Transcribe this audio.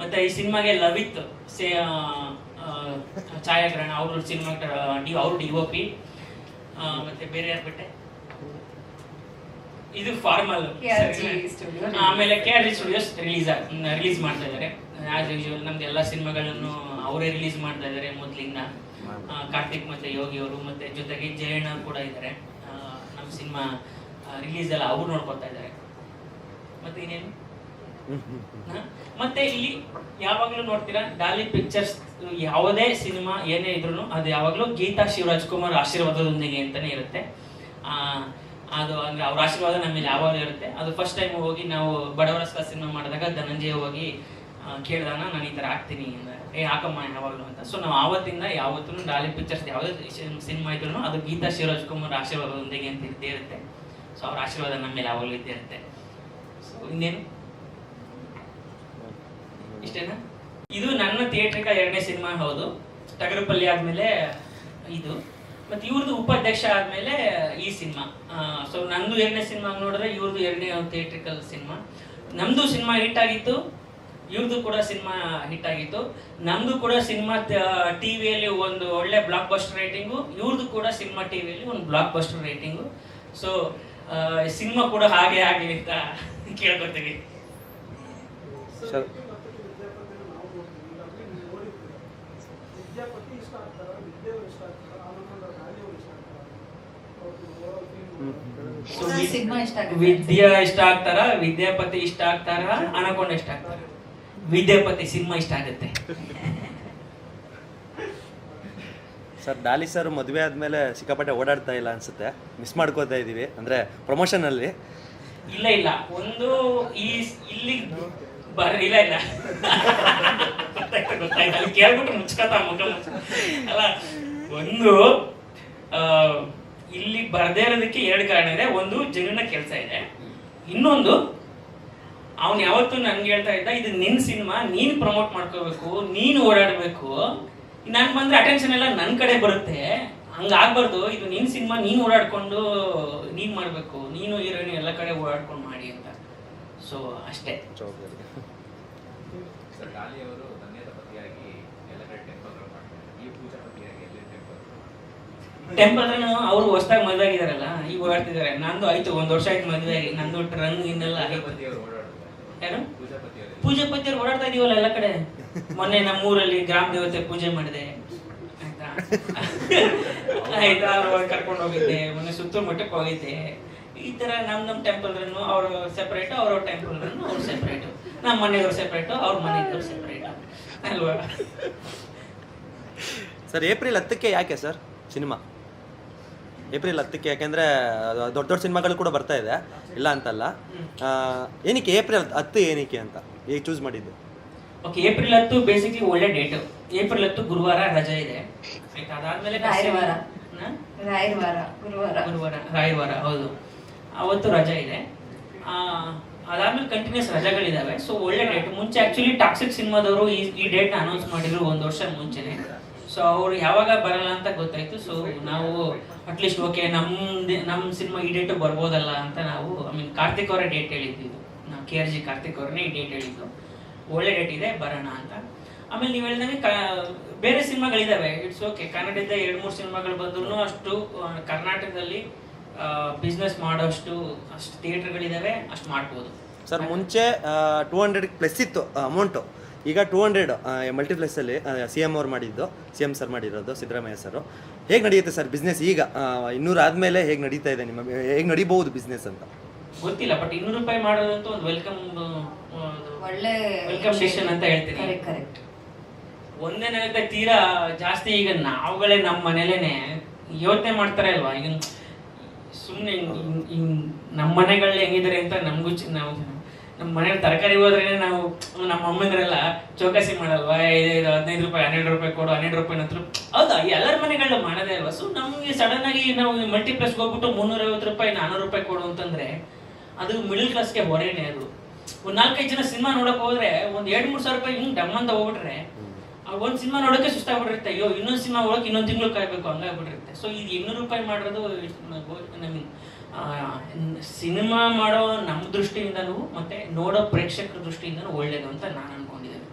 ಮತ್ತೆ ಈ ಸಿನಿಮಾಗೆ ಲವಿತ್ ಸೇ ಛಾಯಾಗ್ರಹಣ ಅವರು ಸಿನಿಮಾ ಡಿ ಅವರು ಡಿ ಒ ಪಿ ಮತ್ತೆ ಬೇರೆ ಯಾರು ಬಿಟ್ಟೆ? ಇದು ಫಾರ್ಮಲ್. ಆಮೇಲೆ K R G studios release release ಮಾಡ್ತಾ ಇದ್ದಾರೆ ಆಸ್ ಯೂಶುವಲ್ ನಮ್ದು ಎಲ್ಲ ಸಿನಿಮಾಗಳನ್ನು ಅವರೇ ರಿಲೀಸ್ ಮಾಡ್ತಾ ಇದ್ದಾರೆ ಮೊದಲಿಂದ. ಕಾರ್ತಿಕ್ ಮತ್ತೆ ಯೋಗಿ ಅವರು ಮತ್ತೆ ಜೊತೆಗೆ ಜಯಣ್ಣ ಕೂಡ ಇದ್ದಾರೆ ನಮ್ಮ ಸಿನಿಮಾ ರಿಲೀಸ್ ಎಲ್ಲ ಅವ್ರು ನೋಡ್ಕೊತಾ ಇದ್ದಾರೆ ಮತ್ತೆ ಇನ್ನೇನು? ಮತ್ತೆ ಇಲ್ಲಿ ಯಾವಾಗಲೂ ನೋಡ್ತೀರಾ ಡಾಲಿ ಪಿಕ್ಚರ್ಸ್ ಯಾವುದೇ ಸಿನಿಮಾ ಏನೇ ಇದ್ರು ಅದು ಯಾವಾಗಲೂ ಗೀತಾ ಶಿವರಾಜ್ ಕುಮಾರ್ ಆಶೀರ್ವಾದದೊಂದಿಗೆ ಅಂತಾನೆ ಇರುತ್ತೆ. ಆ, ಅದು ಅಂದ್ರೆ ಅವ್ರ ಆಶೀರ್ವಾದ ನಮ್ಮಲ್ಲಿ ಮೇಲೆ ಯಾವಾಗಲೂ ಇರುತ್ತೆ. ಅದು ಫಸ್ಟ್ ಟೈಮ್ ಹೋಗಿ ನಾವು ಬಡವರಸ್ಕ ಸಿನಿಮಾ ಮಾಡಿದಾಗ ಧನಂಜಯ ಹೋಗಿ ಕೇಳ್ದಾನ ನಾನು ಈ ಥರ ಆಗ್ತೀನಿ ಏ ಹಾಕಮ್ಮ ಯಾವಾಗಲೂ ಅಂತ. ಸೊ ನಾವು ಆವತ್ತಿಂದ ಯಾವತ್ತೂ ಡಾಲಿ ಪಿಕ್ಚರ್ಸ್ ಯಾವುದೇ ಸಿನಿಮಾ ಇದ್ರು ಅದು ಗೀತಾ ಶಿವರಾಜ್ ಕುಮಾರ್ ಆಶೀರ್ವಾದದೊಂದಿಗೆ ಅಂತ ಇದ್ದೇ ಇರುತ್ತೆ. ಸೊ ಅವ್ರ ಆಶೀರ್ವಾದ ನಮ್ಮ ಮೇಲೆ ಯಾವಾಗಲೂ ಇದ್ದೇ ಇರುತ್ತೆ. ಸೊ ಇನ್ನೇನು? ಇಷ್ಟೇನಾ? ಇದು ನನ್ನ ಥಿಯೇಟ್ರಿಕ ಎರಡನೇ ಸಿನಿಮಾ ಹೌದು. ಟಗರುಪಲ್ಲಿ ಆದ್ಮೇಲೆ ಇದು. ಮತ್ತೆ ಇವ್ರದ್ದು ಉಪಾಧ್ಯಕ್ಷ ಆದ್ಮೇಲೆ ಈ ಸಿನಿಮಾ ಸೊ ನಂದು ಎರಡನೇ ಸಿನಿಮಾ ನೋಡಿದ್ರೆ ಇವ್ರದ್ದು ಎರಡನೇ ಥಿಯೇಟ್ರಿಕಲ್ ಸಿನಿಮಾ ನಮ್ದು ಸಿನಿಮಾ ಹಿಟ್ ಆಗಿತ್ತು. ಇವ್ರದ್ದು ಕೂಡ ಸಿನಿಮಾ ಹಿಟ್ ಆಗಿತ್ತು. ನಮ್ದು ಕೂಡ ಸಿನಿಮಾ ಟಿವಿಯಲ್ಲಿ ಒಂದು ಒಳ್ಳೆ ಬ್ಲಾಕ್ ಬಸ್ಟರ್ ರೇಟಿಂಗು ಇವ್ರದ್ದು ಕೂಡ ಸಿನಿಮಾ ಟಿವಿಯಲ್ಲಿ ಒಂದು blockbuster rating so cinema ಕೂಡ ಹಾಗೆ ಆಗಲಿ ಅಂತ ಕೇಳ್ಕೊತೀವಿ ಸರ್ ವಿದ್ಯಾಪತಿ ಇಷ್ಟ ಆಗ್ತಾರ ವಿದ್ಯೆಯವರು ಇಷ್ಟ ಆಗ್ತಾರ ಆನಂದ ಗಾಂಧಿಯವರು ಇಷ್ಟ ಆಗ್ತಾರ So, ಸಿಗ್ಮಾ ಇಷ್ಟ ಆಗುತ್ತೆ. ವಿದ್ಯಾ ಇಷ್ಟ ಆಗ್ತಾರ? ವಿದ್ಯಾಪತಿ ಇಷ್ಟ ಆಗ್ತಾರ? ಅನಕೊಂಡ ಇಷ್ಟ ಆಗ್ತಾರ? ವಿದ್ಯಾಪತಿ ಸಿನಿಮಾ ಇಷ್ಟ ಆಗುತ್ತೆ. ಸರ್ ಡಾಲಿ ಸರ್ ಮದುವೆ ಆದಮೇಲೆ ಸಿಕ್ಕಾಪಟ್ಟೆ ಓಡಾಡ್ತಾ ಇಲ್ಲ ಅನ್ಸುತ್ತೆ. ಮಿಸ್ ಮಾಡ್ಕೋತಾ ಇದ್ದೀವಿ ಅಂದರೆ ಪ್ರಮೋಷನಲ್ಲಿ ಇಲ್ಲ ಇಲ್ಲ. ಒಂದು ಈ ಇಲ್ಲಿ ಬರ್ರಿ ಇಲ್ಲ ಇಲ್ಲ. ಗೊತ್ತಾಯ್ತು ಅಲ್ಲಿ ಕೇಳ್ಬಿಟ್ಟು ಮುಚ್ಕತ ಮುಖ ಮುಚ್ಚ ಅಲ್ಲ ಒಂದು ಬರ್ದೇ ಇರೋದಕ್ಕೆ ಎರಡು ಕಾರಣ ಇದೆ. ಒಂದು ಜನನ ಕೆಲಸ ಇದೆ. ಇನ್ನೊಂದು ಅವನು ಯಾವತ್ತೂ ನನ್ಗೆ ಹೇಳ್ತಾ ಇದ್ದ ಇದು ನಿನ್ನ ಸಿನಿಮಾ ನೀನು ಪ್ರಮೋಟ್ ಮಾಡ್ಕೋಬೇಕು ನೀನು ಓಡಾಡಬೇಕು. ನಾನು ಬಂದ್ರೆ ಅಟೆನ್ಷನ್ ಎಲ್ಲ ನನ್ನ ಕಡೆ ಬರುತ್ತೆ. ಹಂಗಾಗ್ಬಾರ್ದು ಇದು ನಿನ್ನ ಸಿನಿಮಾ ನೀನು ಓಡಾಡ್ಕೊಂಡು ನೀನು ಮಾಡಬೇಕು. ನೀನು ಹೀರೋಯಿನ್ ಎಲ್ಲ ಕಡೆ ಓಡಾಡ್ಕೊಂಡು ಮಾಡಿ ಅಂತ. ಸೊ ಅಷ್ಟೇ ಜವಾಬ್ದಾರಿ ಸರ್ ಡಾಲಿ ಅವರು ಧನ್ಯದ ಪತಿಯಾಗಿ ಎಲ್ಲ ಕಡೆ ಟೆಂಪಲ್ ಮಾಡ್ತಾರೆ ಈ ಪೂಜಾ ಪತಿಯಾಗಿ ಎಲ್ಲಿ ಟೆಂಪಲ್ ಟೆಂಪಲ್ ಅವರು ಹೊಸದಾಗಿ ಮದುವೆ ಆಗಿದಾರಲ್ಲ ಈಗ ಓಡಾಡ್ತಿದ್ದಾರೆ ನಂದು ಆಯ್ತು ಒಂದ್ ವರ್ಷ ಆಯ್ತು ಮದುವೆ ಆಗಿ ನಂದು ರನ್ ಇನ್ನೆಲ್ಲ ಯಾರು ಪೂಜಾ ಪತಿಯವರು ಪೂಜೆ ಪತಿಯರು ಓಡಾಡ್ತಾ ಇದೀವಲ್ಲ ಎಲ್ಲ ಕಡೆ. ಮೊನ್ನೆ ನಮ್ಮ ಊರಲ್ಲಿ ಗ್ರಾಮ ದೇವತೆ ಪೂಜೆ ಮಾಡಿದೆ. ಆಯ್ತಾ? ಆಯ್ತಾ? ಕರ್ಕೊಂಡು ಹೋಗಿದ್ದೆ. ಮೊನ್ನೆ ಸುತ್ತೂರು ಮಠಕ್ಕೆ ಹೋಗಿದ್ದೆ. ಈ ತರ ನಮ್ ನಮ್ ಟೆಂಪಲ್ ರನ್ನು ಅವ್ರ ಸೆಪರೇಟ್ ಅವ್ರ ಟೆಂಪಲ್ ರನ್ನು ಅವ್ರು ಸೆಪರೇಟ್ ನಮ್ಮ ಮನೆಯವ್ರ ಸೆಪರೇಟ್ ಅವ್ರ ಮನೆಯವ್ರು ಸೆಪರೇಟ್ ಅಲ್ವಾ? ಸರ್ ಏಪ್ರಿಲ್ ಹತ್ತಕ್ಕೆ ಯಾಕೆ ಸರ್ ಸಿನಿಮಾ? ಏಪ್ರಿಲ್ ಹತ್ತಕ್ಕೆ ಯಾಕೆಂದ್ರೆ ದೊಡ್ಡ ದೊಡ್ಡ ಸಿನಿಮಾಗಳು ಕೂಡ ಬರ್ತಾ ಇದೆ. ಇಲ್ಲ ಅಂತಲ್ಲ. ಏನಕ್ಕೆ ಏಪ್ರಿಲ್ ಹತ್ತು ಏನಕ್ಕೆ ಅಂತ ಈಗ ಚೂಸ್ ಮಾಡಿದ್ದು? ಓಕೆ ಏಪ್ರಿಲ್ ಹತ್ತು ಬೇಸಿಕ್ಲಿ ಒಳ್ಳೆ ಡೇಟ್ ಏಪ್ರಿಲ್ ಹತ್ತು ಗುರುವಾರ ರಜೆ ಇದೆ. ಆಯ್ತಾ? ಅದಾದ್ಮೇಲೆ ರಾಯವಾರ. ರಾಯವಾರ ಗುರುವಾರ. ಗುರುವಾರ ರಾಯವಾರ ಹೌದು. ಅವತ್ತು ರಜೆ ಇದೆ. ಆ, ಅದಾದ್ಮೇಲೆ ಕಂಟಿನ್ಯೂಸ್ ರಜೆಗಳಿದಾವೆ. ಸೊ ಒಳ್ಳೆ ಡೇಟ್ ಮುಂಚೆ ಆಕ್ಚುಲಿ ಟಾಕ್ಸಿಕ್ ಸಿನಿಮಾದವರು ಈ ಈ ಡೇಟ್ನ ಅನೌನ್ಸ್ ಮಾಡಿದ್ರು ಒಂದು ವರ್ಷ ಮುಂಚೆನೆ. ಸೊ ಅವ್ರು ಯಾವಾಗ ಬರಲ್ಲ ಅಂತ ಗೊತ್ತಾಯ್ತು. ಸೊ ನಾವು ಅಟ್ಲೀಸ್ಟ್ ಓಕೆ ನಮ್ದು ನಮ್ಮ ಸಿನಿಮಾ ಈ ಡೇಟ್ ಬರ್ಬೋದಲ್ಲ ಅಂತ ನಾವು ಐ ಮೀನ್ ಕಾರ್ತಿಕ್ ಅವರೇ ಡೇಟ್ ಹೇಳಿದ್ದು. ನಾವು ಕೆ ಆರ್ ಜಿ ಕಾರ್ತಿಕ್ ಅವ್ರನ್ನೇ ಈ ಡೇಟ್ ಹೇಳಿದ್ದು. ಒಳ್ಳೆ ಡೇಟ್ ಇದೆ, ಬರೋಣ ಅಂತ. ಆಮೇಲೆ ನೀವು ಹೇಳಿದಂಗೆ ಬೇರೆ ಸಿನಿಮಾಗಳಿದ್ದಾವೆ ಇಟ್ಸ್ ಓಕೆ ಕನ್ನಡದ ಎರಡು, ಮೂರು ಸಿನಿಮಾಗಳು ಬಂದ್ರೂ ಅಷ್ಟು ಕರ್ನಾಟಕದಲ್ಲಿ ಬಿಸ್ನೆಸ್ ಮಾಡೋಷ್ಟು ಅಷ್ಟು ಥಿಯೇಟರ್ಗಳಿದ್ದಾವೆ ಅಷ್ಟು ಮಾಡ್ಬೋದು. ಸರ್, ಮುಂಚೆ ಟೂ ಹಂಡ್ರೆಡ್ ಪ್ಲಸ್ ಇತ್ತು ಅಮೌಂಟು ಈಗ ಟೂ ಹಂಡ್ರೆಡ್ ಮಲ್ಟಿಪ್ಲೆಕ್ಸಲ್ಲಿ ಸಿ ಎಂ ಅವ್ರು ಮಾಡಿದ್ದು ಸಿ ಎಂ ಸರ್ ಮಾಡಿರೋದು ಸಿದ್ದರಾಮಯ್ಯ ಸರ್ ಹೇಗೆ ನಡೆಯುತ್ತೆ ಸರ್ ಬಿಸ್ನೆಸ್ ಈಗ? ಇನ್ನೂರು ಆದಮೇಲೆ ಹೇಗೆ ನಡೀತಾ ಇದೆ ನಿಮ್ಮ ಹೇಗೆ ನಡೀಬಹುದು ಬಿಸ್ನೆಸ್ ಅಂತ? ಗೊತ್ತಿಲ್ಲ ಬಟ್ ಇನ್ನೂರು ರೂಪಾಯಿ ಮಾಡೋದಂತೂ ಒಂದು ವೆಲ್ಕಮ್ ಒಳ್ಳೆ ವೆಲ್ಕಮ್ ಸೆಷನ್ ಅಂತ ಹೇಳ್ತೀನಿ ಕರೆಕ್ಟ್ ಒಂದೇ ಒಂದೇನಾಗುತ್ತೆ ತೀರಾ ಜಾಸ್ತಿ ಈಗ ನಾವುಗಳೇ ನಮ್ಮ ಮನೇಲೇನೆ ಯೋಚನೆ ಮಾಡ್ತಾರೆ ಅಲ್ವಾ? ಈಗ ಸುಮ್ಮನೆ ನಮ್ಮ ಮನೆಗಳಲ್ಲಿ ಹೆಂಗಿದ್ದಾರೆ ಅಂತ ನಮಗೂ ಚಿ- ನಾವು ನಮ್ಮ ಮನೇಲಿ ತರಕಾರಿ ಹೋದ್ರೆ ನಾವು ನಮ್ಮ ಅಮ್ಮಂದ್ರೆಲ್ಲ ಚೌಕಾಸಿ ಮಾಡಲ್ವಾ? ಇದು ಹದಿನೈದು ರೂಪಾಯಿ, ಹನ್ನೆರಡು ರೂಪಾಯಿ ಕೊಡು, ಹನ್ನೆರಡು ರೂಪಾಯಿ ನಂತರ. ಹೌದಾ? ಎಲ್ಲರ ಮನೆಗಳನ್ನ ಮಾಡೋದೇ ಅಲ್ವಾ? ಸೊ ನಮಗೆ ಸಡನ್ ಆಗಿ ನಾವು ಮಲ್ಟಿಪ್ಲೆಕ್ಸ್ ಹೋಗ್ಬಿಟ್ಟು ಮುನ್ನೂರೈವತ್ತು ರೂಪಾಯಿ ನಾನ್ನೂರು ರೂಪಾಯಿ ಕೊಡು ಅಂತಂದ್ರೆ, ಅದು ಮಿಡಲ್ ಕ್ಲಾಸ್ಗೆ ಹೊರೇನೆ ಅದು. ಒಂದು ನಾಲ್ಕೈದು ಜನ ಸಿನಿಮಾ ನೋಡಕ್ ಹೋದ್ರೆ, ಒಂದು ಎರಡು ಮೂರು ಸಾವಿರ ರೂಪಾಯಿ ಹಿಂಗೆ ಡಮ್ ಹೋಗ್ಬಿಟ್ರೆ ಒಂದ್ ಸಿನಿಮಾ ನೋಡಕ್ಕೆ ಸುಸ್ತಾಗ್ಬಿಟ್ಟಿರುತ್ತೆ. ಅಯ್ಯೋ, ಇನ್ನೊಂದು ಸಿನಿಮಾ ನೋಡಕ್ಕೆ ಇನ್ನೊಂದು ತಿಂಗಳು ಕಾಯ್ಬೇಕು ಹಂಗಾಗ್ಬಿಟ್ಟಿರುತ್ತೆ ಸೊ ಇದು ಇನ್ನೂರು ರೂಪಾಯಿ ಮಾಡಿರೋದು ನಮಗೆ ಸಿನಿಮಾ ಮಾಡೋ ನಮ್ಮ ದೃಷ್ಟಿಯಿಂದನೂ ಮತ್ತೆ ನೋಡೋ ಪ್ರೇಕ್ಷಕರ ದೃಷ್ಟಿಯಿಂದನೂ ಒಳ್ಳೇದು ಅಂತ ನಾನು ಅನ್ಕೊಂಡಿದ್ದೇನೆ.